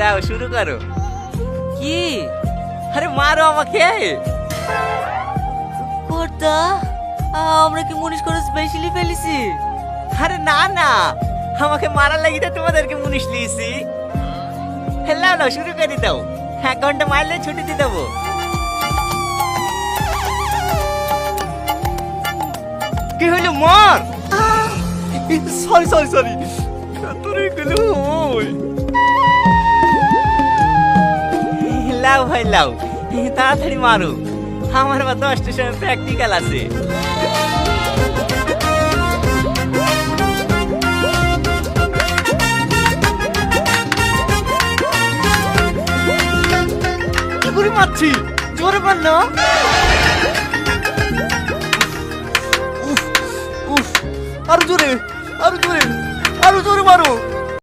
লাও শুরু করো। কি? আরে মারো আমাকে। কর্তা আমরা কি মুনিশ করে স্পেশালি ফেলেছি? আরে না না। আমাকে মারার লাগি তো তোমাদেরকে মুনিশ লিয়েছি। লাও লাও শুরু করে দাও এক ঘণ্টা মারলে ছুটি দিয়ে দেবো। কি হলো মর? Sorry sorry sorry. তোর গেল লাও ভাই, লাও। তাড়াতাড়ি মারো। আমার বা দশটার সময় প্র্যাকটিক্যাল আছে। আরও জোরে আরও জোরে আরও জোরে মারো।